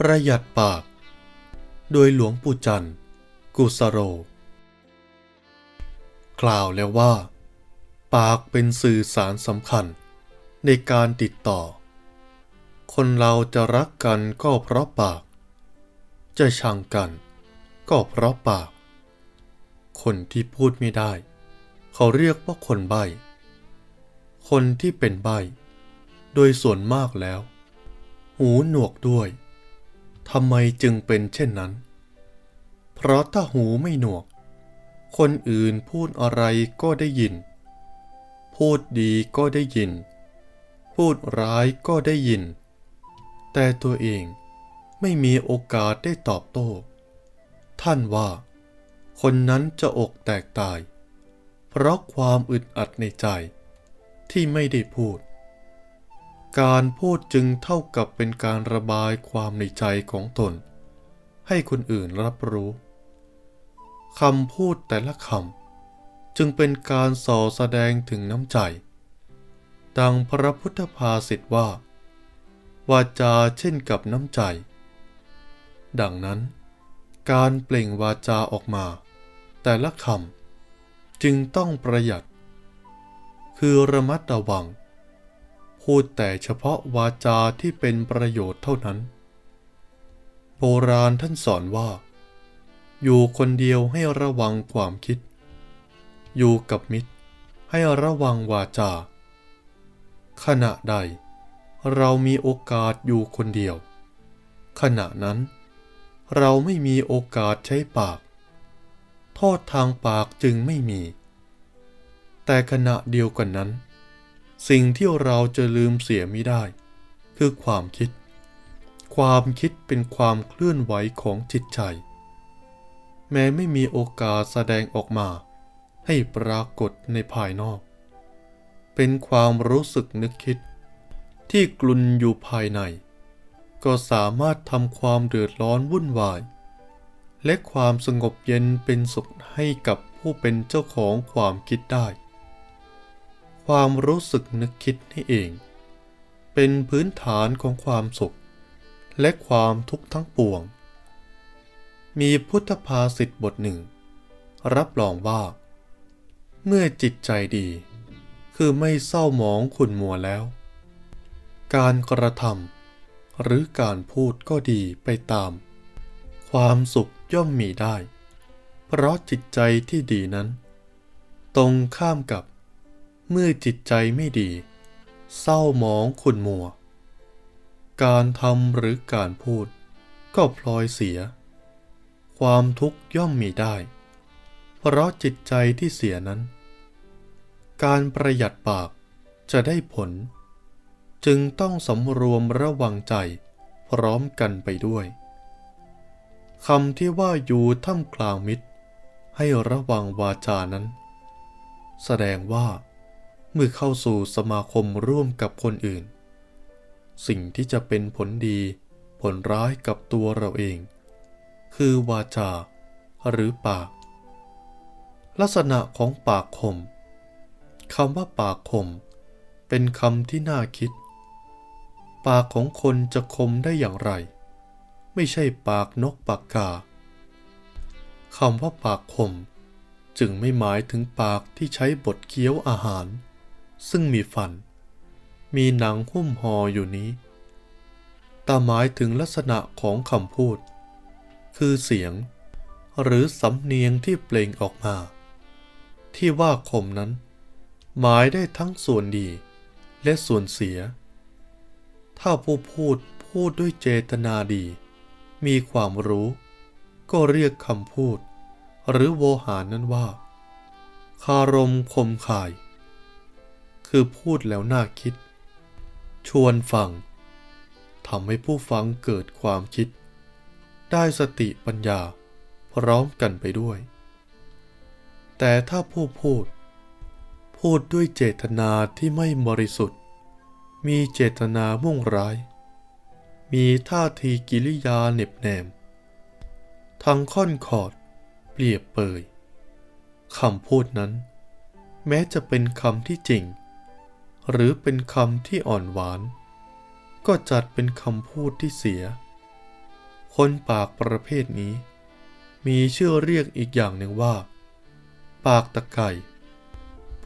ประหยัดปาก โดยหลวงปู่จันทร์ กุสโร กล่าวแล้วว่า ปากเป็นสื่อสารสำคัญในการติดต่อ คนเราจะรักกันก็เพราะปาก จะชังกัน ก็เพราะปาก คนที่พูดไม่ได้ เขาเรียกว่าคนใบ้คนที่เป็นใบ้ โดยส่วนมากแล้ว หูหนวกด้วย ทำไมจึงเป็นเช่นนั้น เพราะถ้าหูไม่หนวก คนอื่นพูดอะไรก็ได้ยิน พูดดีก็ได้ยิน พูดร้ายก็ได้ยิน แต่ตัวเองไม่มีโอกาสได้ตอบโต้ ท่านว่า คนนั้นจะอกแตกตาย เพราะความอึดอัดในใจที่ไม่ได้พูด การพูดจึงเท่ากับเป็นการระบายความในใจของตน ให้คนอื่นรับรู้คำพูดแต่ละคำจึงเป็นการส่อแสดงถึงน้ำใจ ดังพระพุทธภาษิตว่า วาจาเช่นกับน้ำใจ ดังนั้น การเปล่งวาจาออกมา แต่ละคำจึงต้องประหยัด คือระมัดระวัง พูดแต่เฉพาะวาจาที่เป็นประโยชน์เท่านั้น โบราณท่านสอนว่า อยู่คนเดียวให้ระวังความคิด อยู่กับมิตรให้ระวังวาจา ขณะใด เรามีโอกาสอยู่คนเดียว ขณะนั้น เราไม่มีโอกาสใช้ปาก โทษทางปากจึงไม่มี แต่ขณะเดียวกันนั้น สิ่งที่เราจะลืมเสียไม่ได้ คือความคิด ความคิดเป็นความเคลื่อนไหวของจิตใจ แม้ไม่มีโอกาสแสดงออกมา ให้ปรากฏในภายนอก เป็นความรู้สึกนึกคิด ที่กลุนอยู่ภายใน ก็สามารถทำความเดือดร้อนวุ่นวาย และความสงบเย็นเป็นสุขให้กับผู้เป็นเจ้าของความคิดได้ ความรู้สึกนึกคิดนี่เอง เป็นพื้นฐานของความสุข และความทุกข์ทั้งปวง มีพุทธภาษิตบทหนึ่ง รับรองว่า เมื่อจิตใจดี คือไม่เศร้าหมองขุ่นมัวแล้ว การกระทำหรือการพูดก็ดีไปตาม ความสุขย่อมมีได้ เพราะจิตใจที่ดีนั้น ตรงข้ามกับ เมื่อจิตใจไม่ดี เศร้าหมองขุ่นมัว การทำหรือการพูด ก็พลอยเสีย ความทุกข์ย่อมมีได้ เพราะจิตใจที่เสียนั้น การประหยัดปากจะได้ผล จึงต้องสำรวมระวังใจพร้อมกันไปด้วยคำที่ว่าอยู่ท่ามกลางมิตร ให้ระวังวาจานั้น แสดงว่า เมื่อเข้าสู่สมาคมร่วมกับคนอื่น สิ่งที่จะเป็นผลดี ผลร้ายกับตัวเราเอง คือวาจา หรือปาก ลักษณะของปากคมคำว่าปากคม เป็นคำที่น่าคิด ปากของคนจะคมได้อย่างไร ไม่ใช่ปากนกปากกาคำว่าปากคม จึงไม่หมายถึงปากที่ใช้บดเคี้ยวอาหาร ซึ่งมีฟัน มีหนังหุ้มห่ออยู่นี้แต่หมายถึงลักษณะของคำพูด คือเสียง หรือสำเนียงที่เปล่งออกมา ที่ว่าคมนั้น หมายได้ทั้งส่วนดีและส่วนเสีย ถ้าผู้พูดพูดด้วยเจตนาดี มีความรู้ ก็เรียกคำพูด หรือโวหารนั้นว่า คารมคมข่าย คือพูดแล้วน่าคิด ชวนฟังทำให้ผู้ฟังเกิดความคิด ได้สติปัญญาพร้อมกันไปด้วย แต่ถ้าผู้พูด พูดด้วยเจตนาที่ไม่บริสุทธิ์ มีเจตนามุ่งร้าย มีท่าทีกิริยาเหน็บแนมทั้งค่อนขอด เปรียบเปยคำพูดนั้น แม้จะเป็นคำที่จริง หรือเป็นคำที่อ่อนหวาน ก็จัดเป็นคำพูดที่เสีย คนปากประเภทนี้ มีชื่อเรียกอีกอย่างหนึ่งว่า ปากตะไคร่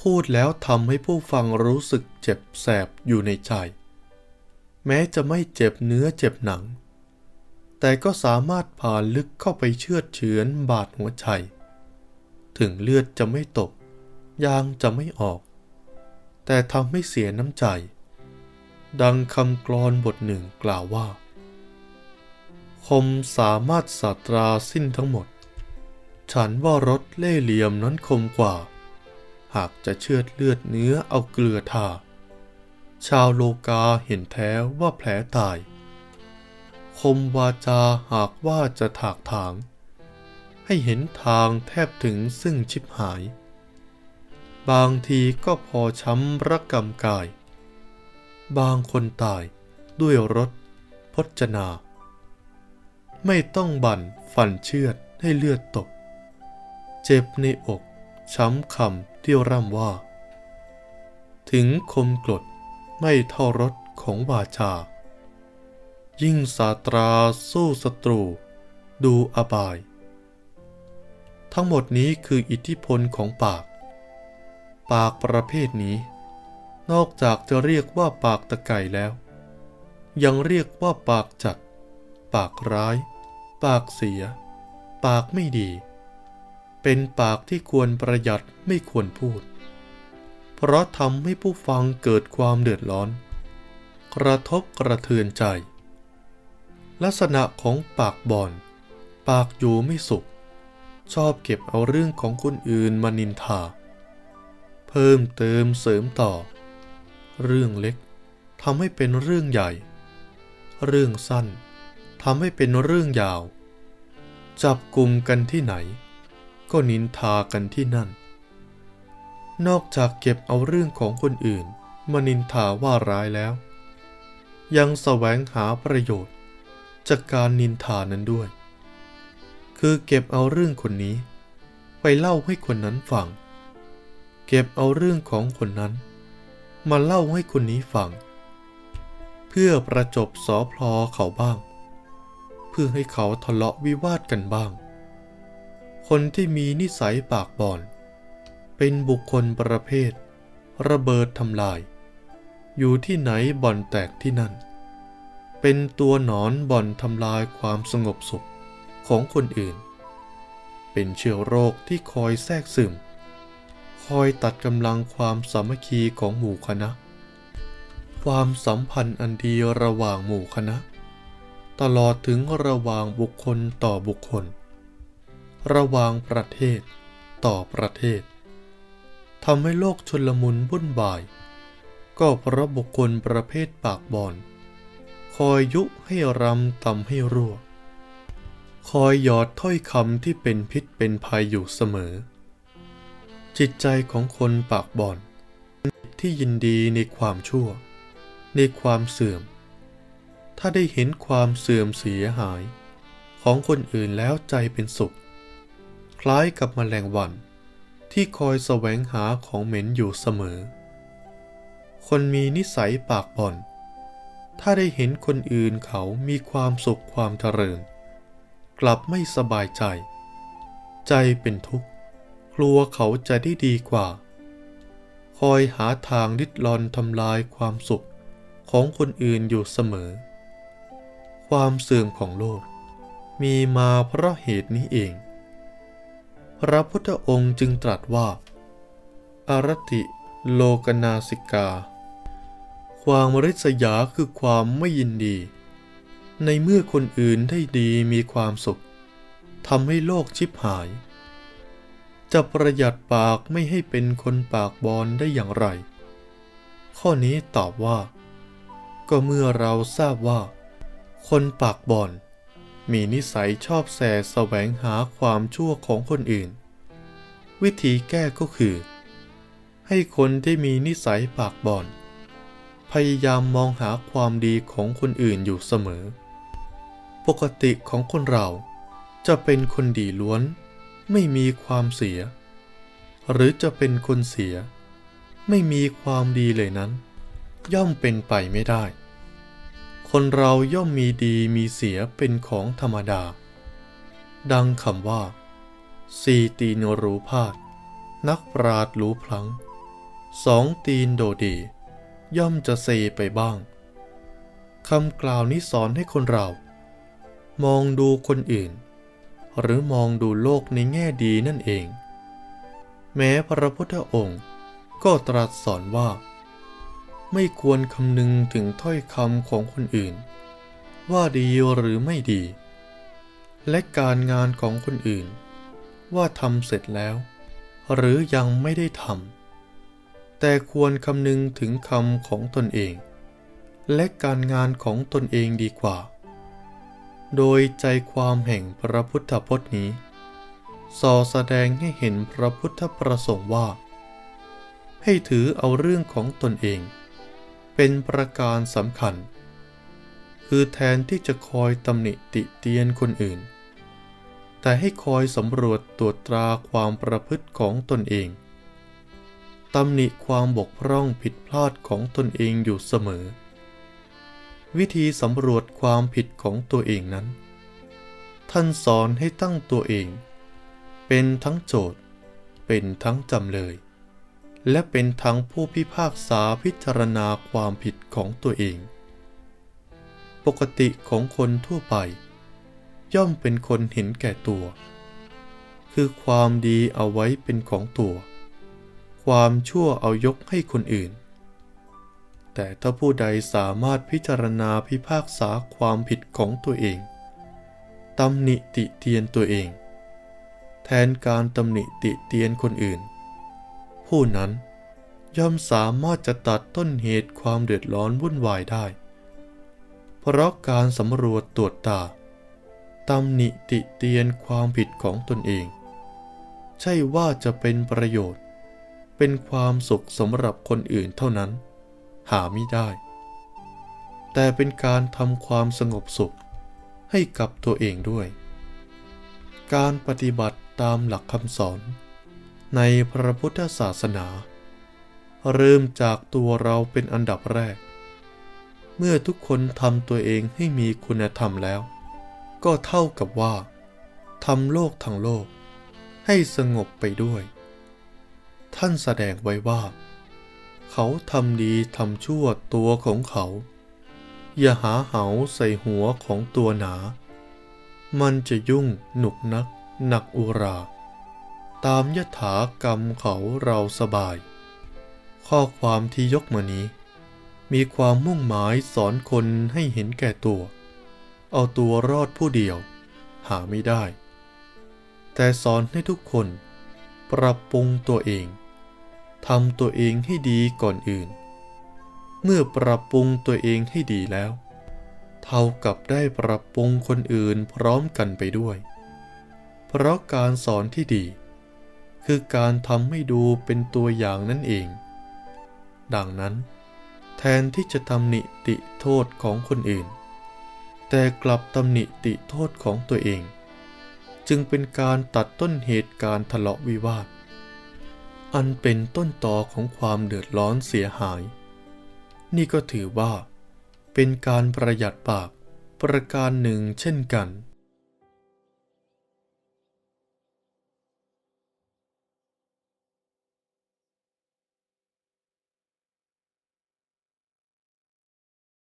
พูดแล้วทำให้ผู้ฟังรู้สึกเจ็บแสบอยู่ในใจ แม้จะไม่เจ็บเนื้อเจ็บหนัง แต่ก็สามารถผ่านลึกเข้าไปเชือดเฉือนบาดหัวใจ ถึงเลือดจะไม่ตกยางจะไม่ออก แต่ทำให้เสียน้ำใจ ดังคำกลอนบทหนึ่งกล่าวว่า คมสามารถสาตราสิ้นทั้งหมด ฉันว่ารถเล่เหลี่ยมนั้นคมกว่า หากจะเชือดเลือดเนื้อเอาเกลือทา ชาวโลกาเห็นแท้ว่าแผลตาย คมวาจาหากว่าจะถากถาง ให้เห็นทางแทบถึงซึ่งชิบหาย บางทีก็พอช้ำระกำกาย บางคนตายด้วยรถพจนา ไม่ต้องบั่นฟันเชือดให้เลือดตก เจ็บในอก ช้ำคำที่ร่ำว่า ถึงคมกรดไม่เท่ารถของวาจา ยิ่งสาตราสู้ศัตรู ดูอบาย ทั้งหมดนี้คืออิทธิพลของปาก ปากประเภทนี้ นอกจากจะเรียกว่าปากตะไก่แล้ว ยังเรียกว่าปากจัด ปากร้าย ปากเสีย ปากไม่ดี เป็นปากที่ควรประหยัดไม่ควรพูด เพราะทำให้ผู้ฟังเกิดความเดือดร้อน กระทบกระเทือนใจ ลักษณะของปากบอน ปากอยู่ไม่สุข ชอบเก็บเอาเรื่องของคนอื่นมานินทา เพิ่มเติมเสริมต่อ เรื่องเล็กทำให้เป็นเรื่องใหญ่ เรื่องสั้นทำให้เป็นเรื่องยาว จับกลุ่มกันที่ไหน ก็นินทากันที่นั่น นอกจากเก็บเอาเรื่องของคนอื่นมานินทาว่าร้ายแล้ว ยังแสวงหาประโยชน์ จากการนินทานั้นด้วย คือเก็บเอาเรื่องคนนี้ ไปเล่าให้คนนั้นฟัง เก็บเอาเรื่องของคนนั้น มาเล่าให้คนนี้ฟัง เพื่อประจบสอพลอเขาบ้าง เพื่อให้เขาทะเลาะวิวาทกันบ้าง คนที่มีนิสัยปากบอน เป็นบุคคลประเภท ระเบิดทำลาย อยู่ที่ไหนบ่อนแตกที่นั่น เป็นตัวหนอนบ่อนทำลายความสงบสุขของคนอื่น เป็นเชื้อโรคที่คอยแทรกซึม อยตัดกำลังความสามัคคีของหมู่คณะ ความสัมพันธ์อันดีระหว่างหมู่คณะ ตลอดถึงระหว่างบุคคลต่อบุคคล ระหว่างประเทศต่อประเทศทำให้โลกชนลมุนวุ่นวาย ก็เพราะบุคคลประเภทปากบอนคอยยุให้รำทำให้รั่ว คอยหยอดถ้อยคำที่เป็นพิษเป็นภัยอยู่เสมอ จิตใจของคนปากบอนที่ยินดีในความชั่ว ในความเสื่อม ถ้าได้เห็นความเสื่อมเสียหาย ของคนอื่นแล้วใจเป็นสุข คล้ายกับแมลงวัน ที่คอยแสวงหาของเหม็นอยู่เสมอ คนมีนิสัยปากบ่อน ถ้าได้เห็นคนอื่นเขามีความสุขความเจริญ กลับไม่สบายใจ ใจเป็นทุกข์ กลัวเขาจะได้ดีกว่า คอยหาทางลิดรอนทำลายความสุขของคนอื่นอยู่เสมอ ความเสื่อมของโลก มีมาเพราะเหตุนี้เอง พระพุทธองค์จึงตรัสว่า อารติโลกนาสิกา ความริษยาคือความไม่ยินดี ในเมื่อคนอื่นได้ดีมีความสุขทำให้โลกชิบหาย จะประหยัดปากไม่ให้เป็นคนปากบอลได้อย่างไร ข้อนี้ตอบว่า ก็เมื่อเราทราบว่า คนปากบอลมีนิสัยชอบแสแสวงหาความชั่วของคนอื่น วิธีแก้ก็คือ ให้คนที่มีนิสัยปากบอลพยายามมองหาความดีของคนอื่นอยู่เสมอ ปกติของคนเราจะเป็นคนดีล้วน ไม่มีความเสีย หรือจะเป็นคนเสีย ไม่มีความดีเลยนั้น ย่อมเป็นไปไม่ได้ คนเราย่อมมีดีมีเสียเป็นของธรรมดา ดังคำว่า สี่ตีนรู้พาดนักปราดรู้พลัง สองตีนโดดี ย่อมจะเซไปบ้างคำกล่าวนี้สอนให้คนเรา มองดูคนอื่น หรือมองดูโลกในแง่ดีนั่นเอง แม้พระพุทธองค์ก็ตรัสสอนว่า ไม่ควรคำนึงถึงถ้อยคำของคนอื่น ว่าดีหรือไม่ดี และการงานของคนอื่น ว่าทำเสร็จแล้ว หรือยังไม่ได้ทำแต่ควรคำนึงถึงคำของตนเอง และการงานของตนเองดีกว่า โดยใจความแห่งพระพุทธพจน์นี้สอแสดงให้เห็นพระพุทธประสงค์ว่า ให้ถือเอาเรื่องของตนเอง เป็นประการสำคัญ คือแทนที่จะคอยตำหนิติเตียนคนอื่น แต่ให้คอยสำรวจตรวจตราความประพฤติของตนเองตำหนิความบกพร่องผิดพลาดของตนเองอยู่เสมอ วิธีสำรวจความผิดของตัวเองนั้น ท่านสอนให้ตั้งตัวเอง เป็นทั้งโจทย์เป็นทั้งจำเลย และเป็นทั้งผู้พิพากษาพิจารณาความผิดของตัวเอง ปกติของคนทั่วไป ย่อมเป็นคนเห็นแก่ตัว คือความดีเอาไว้เป็นของตัว ความชั่วเอายกให้คนอื่น แต่ถ้าผู้ใดสามารถพิจารณาพิพากษาความผิดของตัวเองตำหนิติเตียนตัวเอง แทนการตำหนิติเตียนคนอื่น ผู้นั้นย่อมสามารถจะตัดต้นเหตุความเดือดร้อนวุ่นวายได้ เพราะการสำรวจตรวจตาตำหนิติเตียนความผิดของตนเอง ใช่ว่าจะเป็นประโยชน์ เป็นความสุขสำหรับคนอื่นเท่านั้น หาไม่ได้ แต่เป็นการทำความสงบสุขให้กับตัวเองด้วย การปฏิบัติตามหลักคำสอน ในพระพุทธศาสนา เริ่มจากตัวเราเป็นอันดับแรก เมื่อทุกคนทำตัวเองให้มีคุณธรรมแล้ว ก็เท่ากับว่าทำโลกทั้งโลกให้สงบไปด้วย ท่านแสดงไว้ว่า เขาทำดีทำชั่วตัวของเขา อย่าหาเหาใส่หัวของตัวหนา มันจะยุ่งหนุกนักหนักอุรา ตามยถากรรมเขาเราสบาย ข้อความที่ยกมานี้ มีความมุ่งหมายสอนคนให้เห็นแก่ตัว เอาตัวรอดผู้เดียว หาไม่ได้ แต่สอนให้ทุกคนปรับปรุงตัวเอง ทำตัวเองให้ดีก่อนอื่น เมื่อปรับปรุงตัวเองให้ดีแล้ว เท่ากับได้ปรับปรุงคนอื่นพร้อมกันไปด้วย เพราะการสอนที่ดี คือการทำให้ดูเป็นตัวอย่างนั่นเอง ดังนั้น แทนที่จะตำหนิติโทษของคนอื่น แต่กลับตำหนิติโทษของตัวเอง จึงเป็นการตัดต้นเหตุการทะเลาะวิวาท อันเป็นต้นตอของความเดือดร้อนเสียหาย นี่ก็ถือว่า เป็นการประหยัดปากประการหนึ่งเช่นกัน